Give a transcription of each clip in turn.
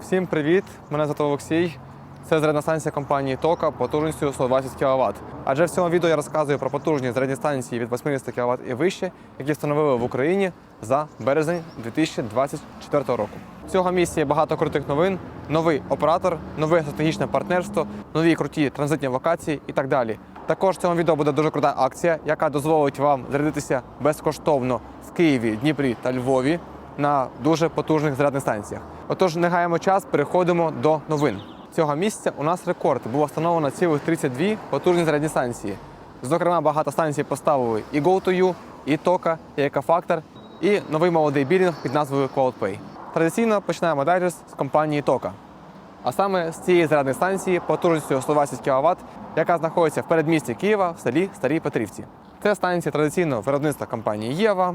Всім привіт! Мене звати Олексій. Це зарядна станція компанії Тока потужністю 120 кВт. Адже в цьому відео я розказую про потужні зарядні станції від 80 кВт і вище, які встановили в Україні за березень 2024 року. Цього місця є багато крутих новин, новий оператор, нове стратегічне партнерство, нові круті транзитні локації і так далі. Також в цьому відео буде дуже крута акція, яка дозволить вам зарядитися безкоштовно в Києві, Дніпрі та Львові на дуже потужних зарядних станціях. Отож, не гаємо час, переходимо до новин. Цього місяця у нас рекорд було встановлено цілих 32 потужні зарядні станції. Зокрема, багато станцій поставили і Go2U, і Тока, і Екофактор, і новий молодий білінг під назвою CloudPay. Традиційно починаємо дайджест з компанії Тока. А саме з цієї зарядної станції потужністю 120 кВт, яка знаходиться в передмісті Києва в селі Старій Петрівці. Це станція традиційного виробництва компанії Єва.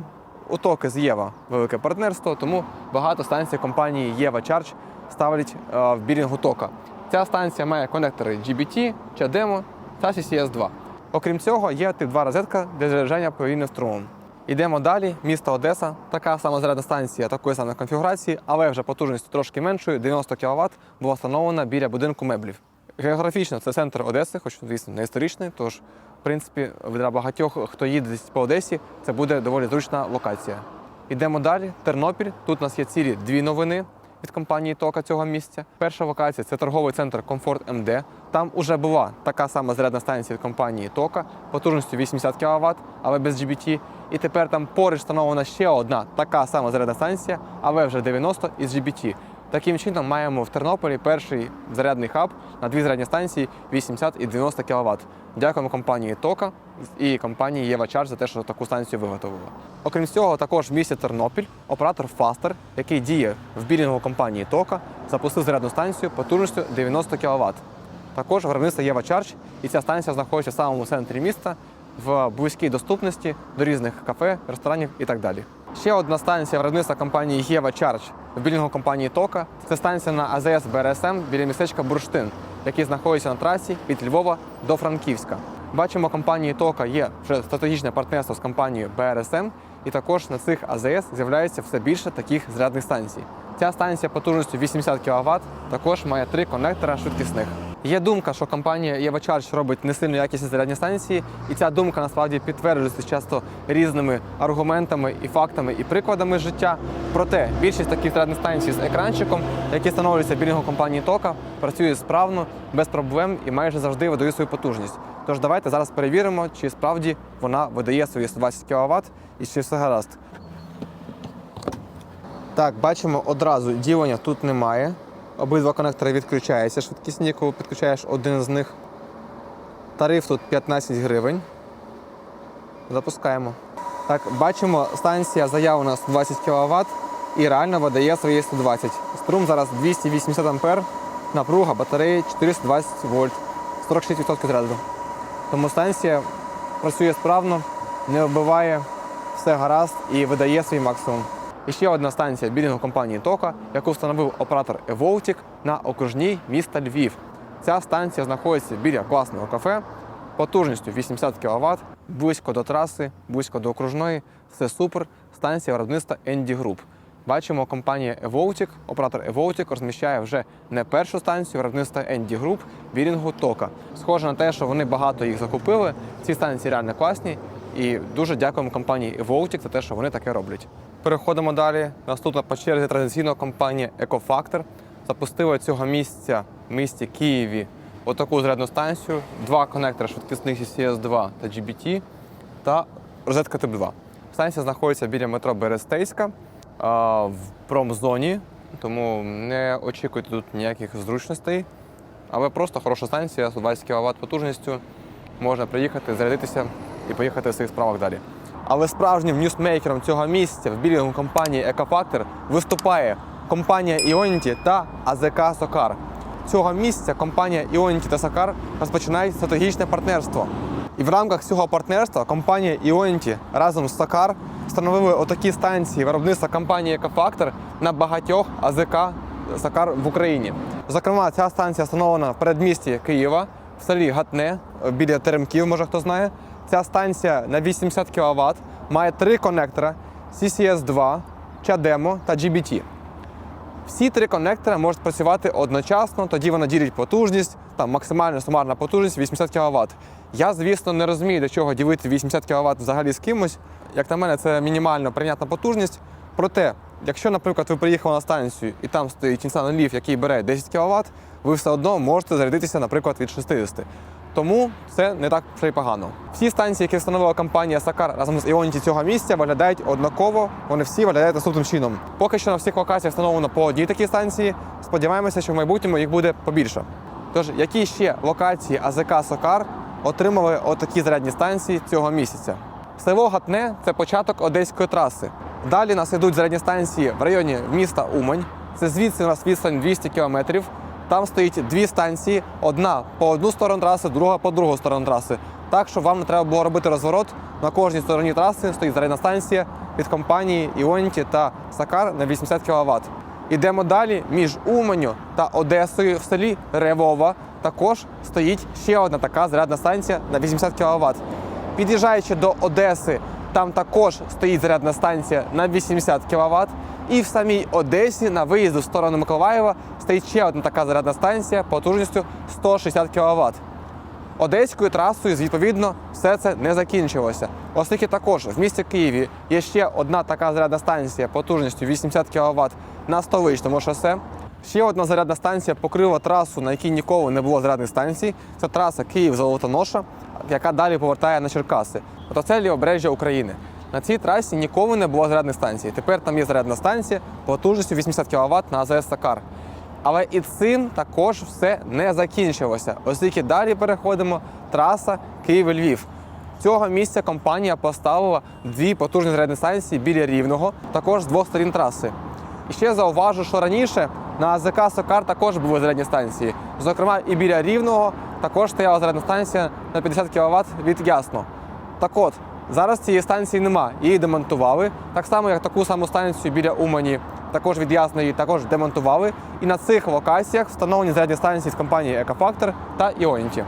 У Токи з Єва велике партнерство, тому багато станцій компанії Єва Charge ставлять е, в білінгу Тока. Ця станція має конектори GBT, CHAdeMO та CCS2. Окрім цього, є тип 2 розетка для заряджання повільним струмом. Йдемо далі. Місто Одеса, така сама зарядна станція такої самої конфігурації, але вже потужністю трошки меншою, 90 кВт, була встановлена біля будинку меблів. Географічно це центр Одеси, хоч, звісно, не історичний, тож, в принципі, для багатьох, хто їде по Одесі, це буде доволі зручна локація. Йдемо далі. Тернопіль. Тут у нас є цілі дві новини від компанії Тока цього місця. Перша локація це торговий центр Комфорт МД. Там уже була така сама зарядна станція від компанії Тока потужністю 80 кВт, але без GBT. І тепер там поруч встановлена ще одна така сама зарядна станція, але вже 90 із GBT. Таким чином маємо в Тернополі перший зарядний хаб на дві зарядні станції 80 і 90 кВт. Дякуємо компанії Тока і компанії Єва Charge за те, що таку станцію виготовила. Окрім цього, також в місті Тернопіль оператор Faster, який діє в білінгу компанії Тока, запустив зарядну станцію потужністю 90 кВт. Також виробництво Єва Charge, і ця станція знаходиться в самому центрі міста в близькій доступності до різних кафе, ресторанів і так далі. Ще одна станція виробництва компанії Єва Charge в білінгу компанії Тока. Це станція на АЗС БРСМ біля містечка Бурштин, який знаходиться на трасі від Львова до Франківська. Бачимо, компанії Тока є вже стратегічне партнерство з компанією БРСМ, і також на цих АЗС з'являється все більше таких зарядних станцій. Ця станція потужністю 80 кВт також має три конектора швидкісних. Є думка, що компанія Євачарж робить не сильно якісні зарядні станції, і ця думка насправді підтверджується часто різними аргументами і фактами і прикладами життя. Проте більшість таких зарядних станцій з екранчиком, які встановлюються білінгу компанії Тока, працює справно, без проблем і майже завжди видає свою потужність. Тож давайте зараз перевіримо, чи справді вона видає свої 120 кВт і чи все гаразд. Так, бачимо одразу ділення тут немає. Обидва конектори відключаються швидкісні, коли підключаєш один з них. Тариф тут 15 гривень. Запускаємо. Так, бачимо, станція заявлена 120 кВт і реально видає свої 120. Струм зараз 280 А, напруга батареї 420 вольт, 46% заряду. Тому станція працює справно, не вбиває, все гаразд і видає свій максимум. І ще одна станція білінгу компанії Тока, яку встановив оператор Evoltic на окружній міста Львів. Ця станція знаходиться біля класного кафе, потужністю 80 кВт, близько до траси, близько до окружної. Все супер. Станція виробництва Andy Group. Бачимо, компанія Evoltic, оператор Evoltic розміщає вже не першу станцію виробництва Andy Group білінгу Тока. Схоже на те, що вони багато їх закупили. Ці станції реально класні. І дуже дякуємо компанії Evoltic за те, що вони таке роблять. Переходимо далі. Наступна по черзі традиційно компанія EcoFactor запустила цього місця в місті Києві отаку зарядну станцію, два конектори швидкісних CCS2 та GBT та розетка тип 2. Станція знаходиться біля метро Берестейська в промзоні, тому не очікуйте тут ніяких зручностей. Але просто хороша станція, 120 кВт потужністю. Можна приїхати, зарядитися і поїхати в своїх справах далі. Але справжнім ньюсмейкером цього місця в білінгу компанії Екофактор виступає компанія Ionity та АЗК Сокар. Цього місця компанія Ionity та Сокар розпочинають стратегічне партнерство. І в рамках цього партнерства компанія Ionity разом з Сокар встановили отакі станції виробництва компанії Екофактор на багатьох АЗК Сокар в Україні. Зокрема, ця станція встановлена в передмісті Києва, в селі Гатне, біля Теремків, може хто знає. Ця станція на 80 кВт має три конектора CCS2, CHAdeMO та GBT. Всі три конектори можуть працювати одночасно, тоді вони ділять потужність, там максимальна сумарна потужність 80 кВт. Я, звісно, не розумію, для чого ділити 80 кВт взагалі з кимось. Як на мене, це мінімально прийнятна потужність. Проте, якщо, наприклад, ви приїхали на станцію і там стоїть Nissan Leaf, який бере 10 кВт, ви все одно можете зарядитися, наприклад, від 60. Тому це не так вже й погано. Всі станції, які встановила компанія Сакар разом з Ionity цього місця, виглядають однаково. Вони всі виглядають наступним чином. Поки що на всіх локаціях встановлено по одній такій станції. Сподіваємося, що в майбутньому їх буде побільше. Тож, які ще локації АЗК Сокар отримали отакі зарядні станції цього місяця? Село Гатне це початок одеської траси. Далі нас йдуть зарядні станції в районі міста Умань. Це звідси у нас відстань 200 кілометрів. Там стоїть дві станції: одна по одну сторону траси, друга по другу сторону траси. Так, щоб вам не треба було робити розворот. На кожній стороні траси стоїть зарядна станція від компанії Іонті та Сакар на 80 кВт. Ідемо далі між Уманю та Одесою в селі Ревова. Також стоїть ще одна така зарядна станція на 80 кВт. Під'їжджаючи до Одеси, там також стоїть зарядна станція на 80 кВт. І в самій Одесі на виїзду в сторону Миколаєва стоїть ще одна така зарядна станція потужністю 160 кВт. Одеською трасою, відповідно, все це не закінчилося. Оскільки також в місті Києві є ще одна така зарядна станція потужністю 80 кВт на столичному шосе. Ще одна зарядна станція покрила трасу, на якій ніколи не було зарядних станцій. Це траса Київ-Золотоноша, яка далі повертає на Черкаси. Тобто це лівобережжя України. На цій трасі ніколи не було зарядних станцій. Тепер там є зарядна станція потужністю 80 кВт на АЗС Сакар. Але і цим також все не закінчилося, оскільки далі переходимо траса Київ-Львів. Цього місця компанія поставила дві потужні зарядні станції біля рівного, також з двох сторін траси. І ще зауважу, що раніше на АЗК Сокар також були зарядні станції. Зокрема, і біля рівного також стояла зарядна станція на 50 кВт від Ясно. Так от, зараз цієї станції нема, її демонтували. Так само, як таку саму станцію біля Умані, також від Ясної, також демонтували. І на цих локаціях встановлені зарядні станції з компанії Екофактор та Іонті.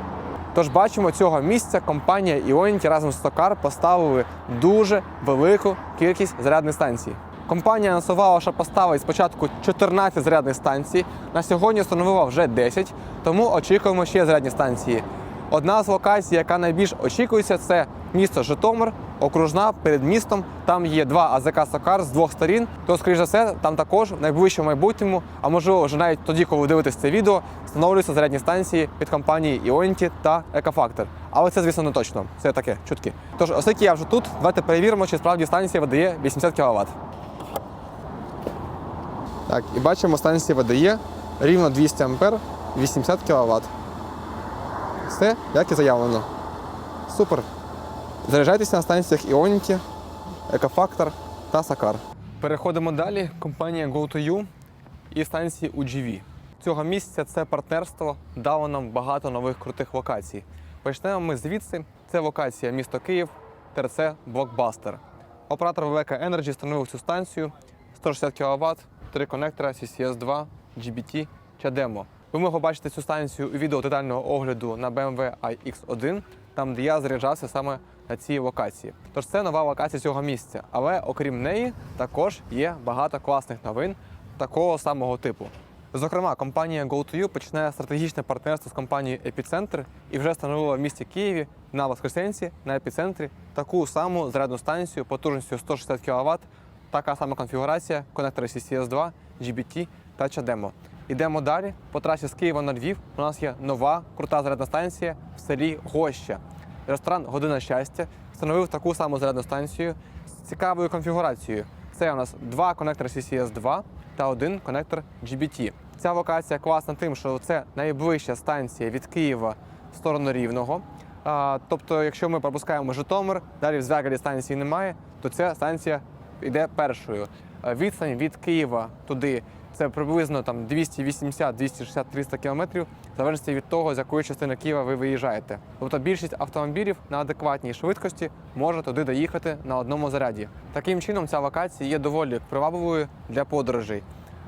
Тож бачимо, цього місця компанія Іонті разом з Сокар поставили дуже велику кількість зарядних станцій. Компанія анонсувала, що поставить спочатку 14 зарядних станцій. На сьогодні встановила вже 10, тому очікуємо ще зарядні станції. Одна з локацій, яка найбільш очікується, це місто Житомир, окружна перед містом. Там є два АЗК Сокар з двох сторін. То, скоріш за все, там також в найближчому майбутньому, а можливо, вже навіть тоді, коли ви дивитесь це відео, встановлюються зарядні станції від компанії Іонті та Екофактор. Але це, звісно, не точно. Це таке чутки. Тож, оскільки я вже тут, давайте перевіримо, чи справді станція видає 80 кВт. Так, і бачимо, станція видає рівно 200 А 80 кВт. Все, як і заявлено. Супер. Заряджайтеся на станціях Іоніті, Екофактор та Сакар. Переходимо далі. Компанія Go2U і станції UGV. Цього місяця це партнерство дало нам багато нових крутих локацій. Почнемо ми звідси. Це локація місто Київ, ТРЦ Блокбастер. Оператор ВВК Energy встановив цю станцію 160 кВт, три конектора CCS2, GBT, CHAdeMO. Ви могли бачити цю станцію у відео детального огляду на BMW iX1, там де я заряджався саме на цій локації. Тож це нова локація цього місця. Але окрім неї, також є багато класних новин такого самого типу. Зокрема, компанія Go2U починає стратегічне партнерство з компанією Епіцентр і вже встановила в місті Києві на Воскресенці на епіцентрі таку саму зарядну станцію потужністю 160 кВт, така сама конфігурація, конектори CCS2, GBT та CHAdeMO. Йдемо далі. По трасі з Києва на Львів у нас є нова крута зарядна станція в селі Гоща. Ресторан Година щастя встановив таку саму зарядну станцію з цікавою конфігурацією. Це у нас два конектори CCS2 та один конектор GBT. Ця локація класна тим, що це найближча станція від Києва в сторону Рівного. А, тобто, якщо ми пропускаємо Житомир, далі в Звягелі станції немає, то ця станція йде першою. Відстань від Києва туди це приблизно там 280, 260, 300 кілометрів, в залежності від того, з якої частини Києва ви виїжджаєте. Тобто більшість автомобілів на адекватній швидкості може туди доїхати на одному заряді. Таким чином, ця локація є доволі привабливою для подорожей.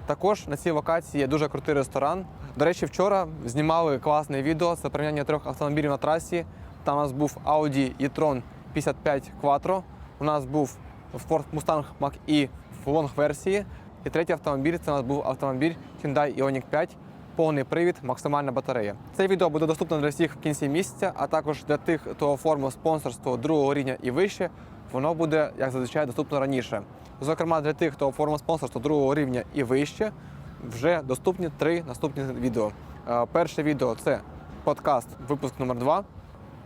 Також на цій локації є дуже крутий ресторан. До речі, вчора знімали класне відео це порівняння трьох автомобілів на трасі. Там у нас був Audi e-tron 55 Quattro, у нас був Ford Mustang Mach-E в лонг-версії І третій автомобіль це у нас був автомобіль Hyundai Ioniq 5, повний привід, максимальна батарея. Це відео буде доступно для всіх в кінці місяця, а також для тих, хто оформив спонсорство другого рівня і вище, воно буде, як зазвичай, доступно раніше. Зокрема, для тих, хто оформив спонсорство другого рівня і вище, вже доступні три наступні відео. Е, Перше відео це подкаст, випуск номер 2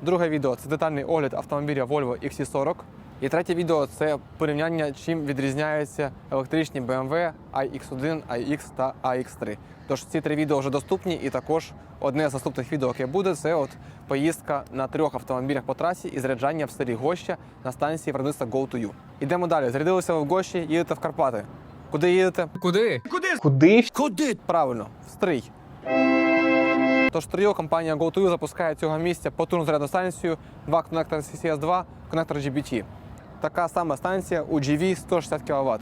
Друге відео це детальний огляд автомобіля Volvo XC40. І третє відео це порівняння, чим відрізняються електричні BMW iX1, iX та iX3. Тож ці три відео вже доступні, і також одне з наступних відео, яке буде, це от поїздка на трьох автомобілях по трасі і заряджання в селі Гоща на станції виробництва Go2U. Ідемо далі. Зарядилися ви в Гощі, їдете в Карпати. Куди їдете? Куди? Куди? Куди? Куди? Правильно, в стрий. Тож Трио компанія GoToYou запускає цього місця потужну зарядну станцію, два конектори CCS2, конектор GBT. Така сама станція у GV 160 кВт.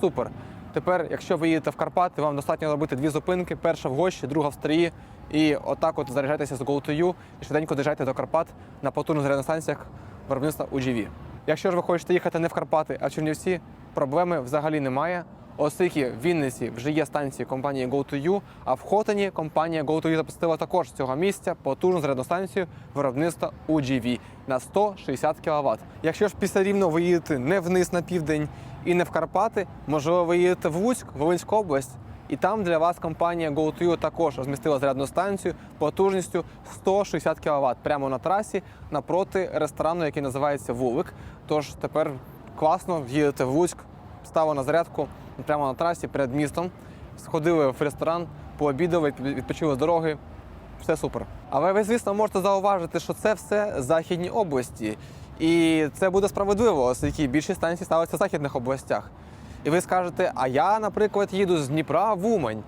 Супер. Тепер, якщо ви їдете в Карпати, вам достатньо робити дві зупинки: перша в Гощі, друга в Стрії. І отак от заряджайтеся з GoToU і швиденько доїжджайте до Карпат на потужних зарядних станціях виробництва UGV. Якщо ж ви хочете їхати не в Карпати, а в Чернівці, проблеми взагалі немає. Оскільки в Вінниці вже є станції компанії GoToYou, а в Хотині компанія GoToYou запустила також з цього місця потужну зарядну станцію виробництва UGV на 160 кВт. Якщо ж після рівно ви їдете не вниз на південь і не в Карпати, можливо, ви їдете в Луцьк, Волинську область. І там для вас компанія GoToYou також розмістила зарядну станцію потужністю 160 кВт прямо на трасі напроти ресторану, який називається Вулик. Тож тепер класно їдете в Луцьк, ставили на зарядку прямо на трасі перед містом. Сходили в ресторан, пообідали, відпочили з дороги. Все супер. Але ви, звісно, можете зауважити, що це все західні області. І це буде справедливо, оскільки більшість станцій ставиться в західних областях. І ви скажете, а я, наприклад, їду з Дніпра в Умань.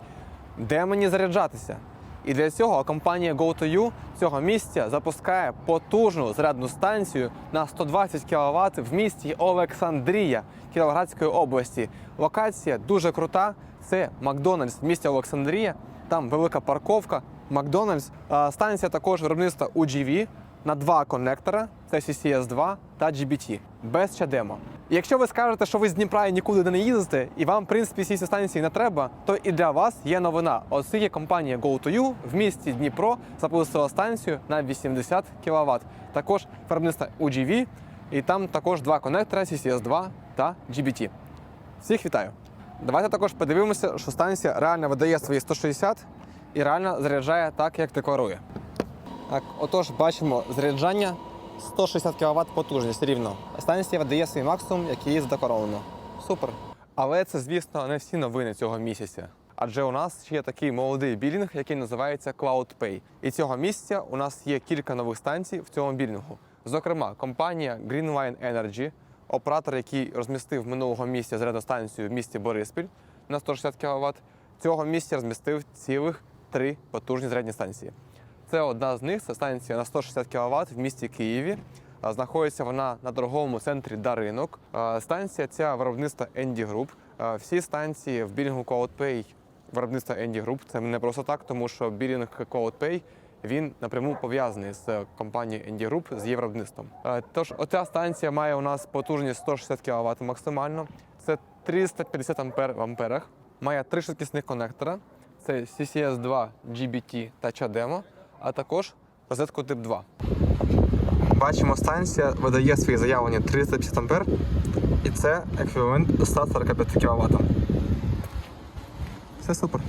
Де мені заряджатися? І для цього компанія GoToU цього місця запускає потужну зарядну станцію на 120 кВт в місті Олександрія Кіровоградської області. Локація дуже крута. Це Макдональдс в місті Олександрія. Там велика парковка. Макдональдс. Станція також виробництва UGV на два конектора: це CCS2 та GBT, без чадемо. Якщо ви скажете, що ви з Дніпра і нікуди не їздите, і вам, в принципі, ці станції не треба, то і для вас є новина. Оскільки компанія GoToYou в місті Дніпро запустила станцію на 80 кВт. Також виробництво UGV, і там також два конектора CCS2 та GBT. Всіх вітаю! Давайте також подивимося, що станція реально видає свої 160 і реально заряджає так, як декларує. Так, отож, бачимо заряджання 160 кВт потужність рівно. Станція видає свій максимум, який задекларовано. Супер. Але це, звісно, не всі новини цього місяця. Адже у нас ще є такий молодий білінг, який називається CloudPay. І цього місяця у нас є кілька нових станцій в цьому білінгу. Зокрема, компанія Greenline Energy, оператор, який розмістив минулого місяця зарядну станцію в місті Бориспіль на 160 кВт, цього місяця розмістив цілих три потужні зарядні станції. Це одна з них, це станція на 160 кВт в місті Києві. Знаходиться вона на торговому центрі Даринок. Станція ця виробництва Енді Group. Всі станції в білінгу CloudPay виробництва Енді Group. Це не просто так, тому що білінг CloudPay він напряму пов'язаний з компанією Енді Group, з її виробництвом. Тож оця станція має у нас потужність 160 кВт максимально. Це 350 ампер в амперах. Має три швидкісних конектора. Це CCS2, GBT та CHAdeMO, а також розетку тип 2. Бачимо, станція видає свої заявлені 350 ампер, і це еквівалент 145 кВт. Все супер.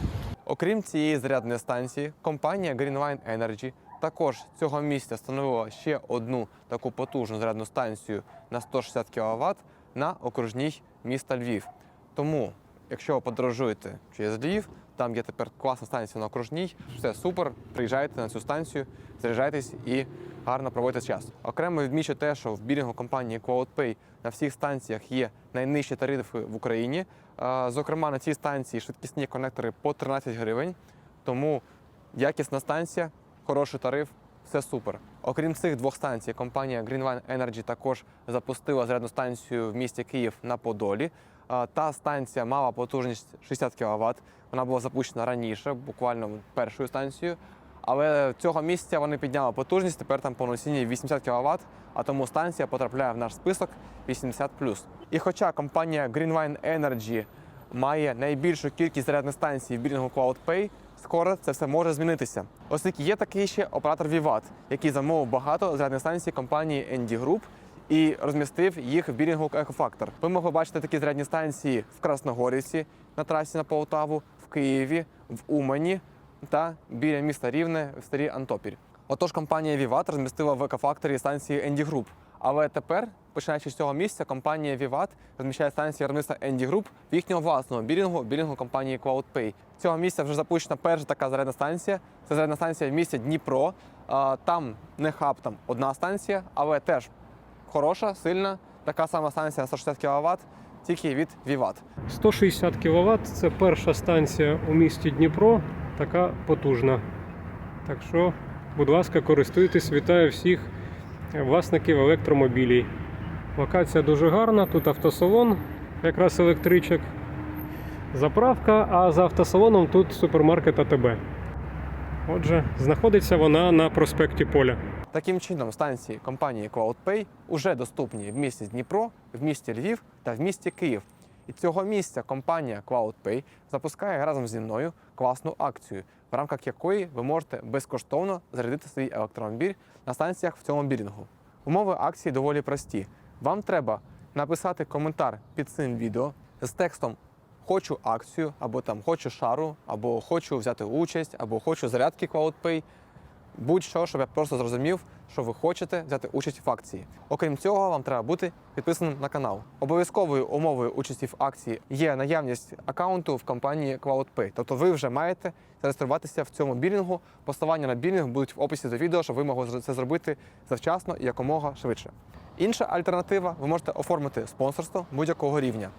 Окрім цієї зарядної станції, компанія Greenline Energy також цього місяця встановила ще одну таку потужну зарядну станцію на 160 кВт на окружній міста Львів. Тому, якщо ви подорожуєте через Львів, там є тепер класна станція на окружній, все супер. Приїжджайте на цю станцію, заряджайтесь і гарно проводьте час. Окремо відмічу те, що в білінгу компанії CloudPay на всіх станціях є найнижчі тарифи в Україні. Зокрема, на цій станції швидкісні конектори по 13 гривень. Тому якісна станція, хороший тариф, все супер. Окрім цих двох станцій, компанія Greenline Energy також запустила зарядну станцію в місті Київ на Подолі. Та станція мала потужність 60 кВт. Вона була запущена раніше, буквально першою станцією. Але цього місяця вони підняли потужність, тепер там повноцінні 80 кВт, а тому станція потрапляє в наш список 80+. І хоча компанія Greenline Energy має найбільшу кількість зарядних станцій в білінгу CloudPay, скоро це все може змінитися. Оскільки є такий ще оператор Vivat, який замовив багато зарядних станцій компанії ND Group і розмістив їх в білінгу Екофактор. Ви могли бачити такі зарядні станції в Красногорівці на трасі на Полтаву, в Києві, в Умані та біля міста Рівне в старій Антопіль. Отож, компанія Vivat розмістила в екофакторі станції ND Group. Але тепер, починаючи з цього місця, компанія Vivat розміщає станції виробництва ND Group в їхнього власного білінгу, білінгу компанії CloudPay. Цього місця вже запущена перша така зарядна станція. Це зарядна станція в місті Дніпро. Там не хаб, там одна станція, але теж хороша, сильна. Така сама станція на 160 кВт, тільки від Vivat. 160 кВт це перша станція у місті Дніпро, така потужна. Так що, будь ласка, користуйтесь, вітаю всіх власників електромобілів. Локація дуже гарна, тут автосалон, якраз електричок, заправка, а за автосалоном тут супермаркет АТБ. Отже, знаходиться вона на проспекті Поля. Таким чином, станції компанії CloudPay вже доступні в місті Дніпро, в місті Львів та в місті Київ. І цього місця компанія CloudPay запускає разом зі мною класну акцію, в рамках якої ви можете безкоштовно зарядити свій електромобіль на станціях в цьому білінгу. Умови акції доволі прості. Вам треба написати коментар під цим відео з текстом Хочу акцію, або там хочу шару, або хочу взяти участь, або хочу зарядки CloudPay будь-що, щоб я просто зрозумів, що ви хочете взяти участь в акції. Окрім цього, вам треба бути підписаним на канал. Обов'язковою умовою участі в акції є наявність аккаунту в компанії CloudPay. Тобто ви вже маєте зареєструватися в цьому білінгу. Посилання на білінг будуть в описі до відео, щоб ви могли це зробити завчасно і якомога швидше. Інша альтернатива ви можете оформити спонсорство будь-якого рівня.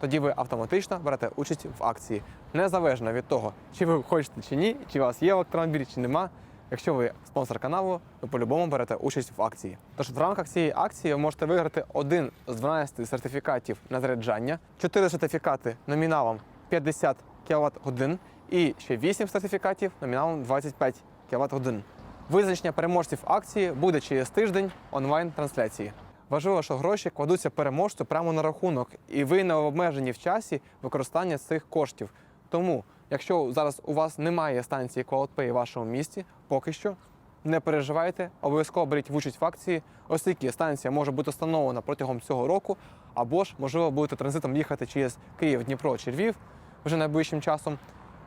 Тоді ви автоматично берете участь в акції, незалежно від того, чи ви хочете чи ні, чи у вас є електромобіль, чи нема. Якщо ви спонсор каналу, ви по-любому берете участь в акції. Тож в рамках цієї акції ви можете виграти один з 12 сертифікатів на заряджання, 4 сертифікати номіналом 50 кВт годин і ще 8 сертифікатів номіналом 25 кВт годин. Визначення переможців акції буде через тиждень онлайн-трансляції. Важливо, що гроші кладуться переможцю прямо на рахунок, і ви не обмежені в часі використання цих коштів. Тому, якщо зараз у вас немає станції CloudPay в вашому місті, поки що не переживайте, обов'язково беріть в участь в акції, оскільки станція може бути встановлена протягом цього року, або ж, можливо, будете транзитом їхати через Київ, Дніпро чи Львів вже найближчим часом,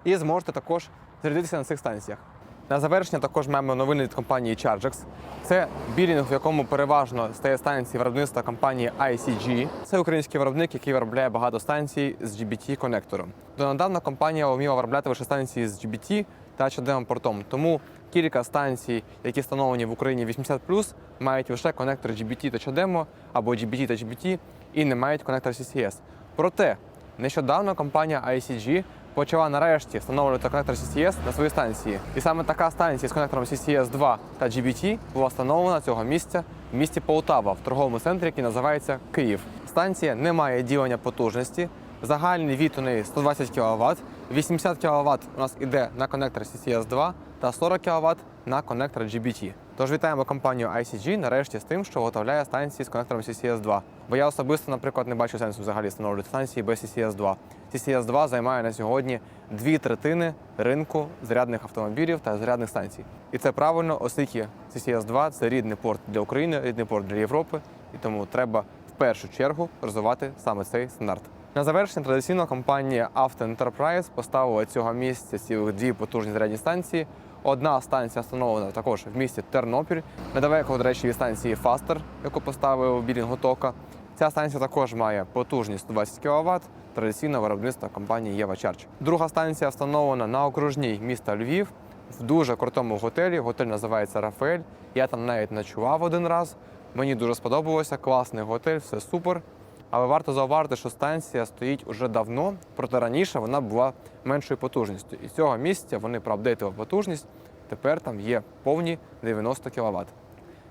і зможете також зарядитися на цих станціях. На завершення також маємо новини від компанії Chargex. Це білінг, в якому переважно стає станції виробництва компанії ICG. Це український виробник, який виробляє багато станцій з GBT-конектором. Донедавна компанія вміла виробляти лише станції з GBT та HDM портом. Тому кілька станцій, які встановлені в Україні 80+, мають лише конектор GBT та HDM або GBT та GBT і не мають конектор CCS. Проте Нещодавно компанія ICG почала нарешті встановлювати конектор CCS на свої станції. І саме така станція з конектором CCS 2 та GBT була встановлена цього місця в місті Полтава в торговому центрі, який називається Київ. Станція не має ділення потужності. Загальний від у неї 120 кВт, 80 кВт у нас іде на конектор CCS 2 та 40 кВт на конектор GBT. Тож вітаємо компанію ICG нарешті з тим, що виготовляє станції з конектором CCS 2. Бо я особисто, наприклад, не бачу сенсу взагалі встановлювати станції без CCS 2. CCS 2 займає на сьогодні дві третини ринку зарядних автомобілів та зарядних станцій. І це правильно, оскільки CCS 2 це рідний порт для України, рідний порт для Європи, і тому треба в першу чергу розвивати саме цей стандарт. На завершення традиційно компанія Auto Enterprise поставила цього місяця цілих дві потужні зарядні станції. Одна станція встановлена також в місті Тернопіль, недалеко, до речі, від станції Фастер, яку поставив у білінгу Тока. Ця станція також має потужність 120 кВт, традиційне виробництво компанії Єва Чарч. Друга станція встановлена на окружній міста Львів в дуже крутому готелі. Готель називається Рафаель. Я там навіть ночував один раз. Мені дуже сподобалося. Класний готель, все супер. Але варто зауважити, що станція стоїть уже давно, проте раніше вона була меншою потужністю. І з цього місця вони проапдейтили потужність. Тепер там є повні 90 кВт.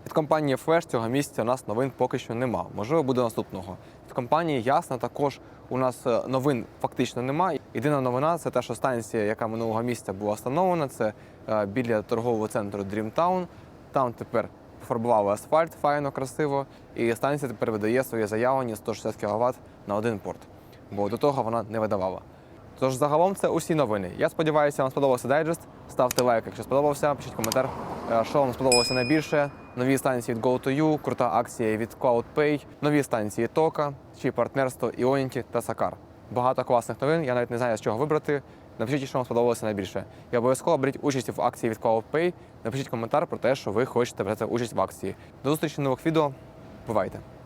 Від компанії Flash цього місяця у нас новин поки що нема. Можливо, буде наступного. Від компанії Ясна також у нас е, новин фактично немає. Єдина новина це те, що станція, яка минулого місяця була встановлена, це е, біля торгового центру Dreamtown. Там тепер пофарбували асфальт файно, красиво, і станція тепер видає своє заявлення 160 кВт на один порт. бо до того вона не видавала. Тож загалом це усі новини. Я сподіваюся, вам сподобався дайджест. Ставте лайк, якщо сподобався, пишіть коментар, е, що вам сподобалося найбільше. Нові станції від Go2U, крута акція від CloudPay, нові станції Тока чи партнерство Ionity та Сакар. Багато класних новин. Я навіть не знаю, з чого вибрати. Напишіть, що вам сподобалося найбільше. І обов'язково беріть участь в акції від CloudPay. Напишіть коментар про те, що ви хочете брати участь в акції. До зустрічі в нових відео. Бувайте!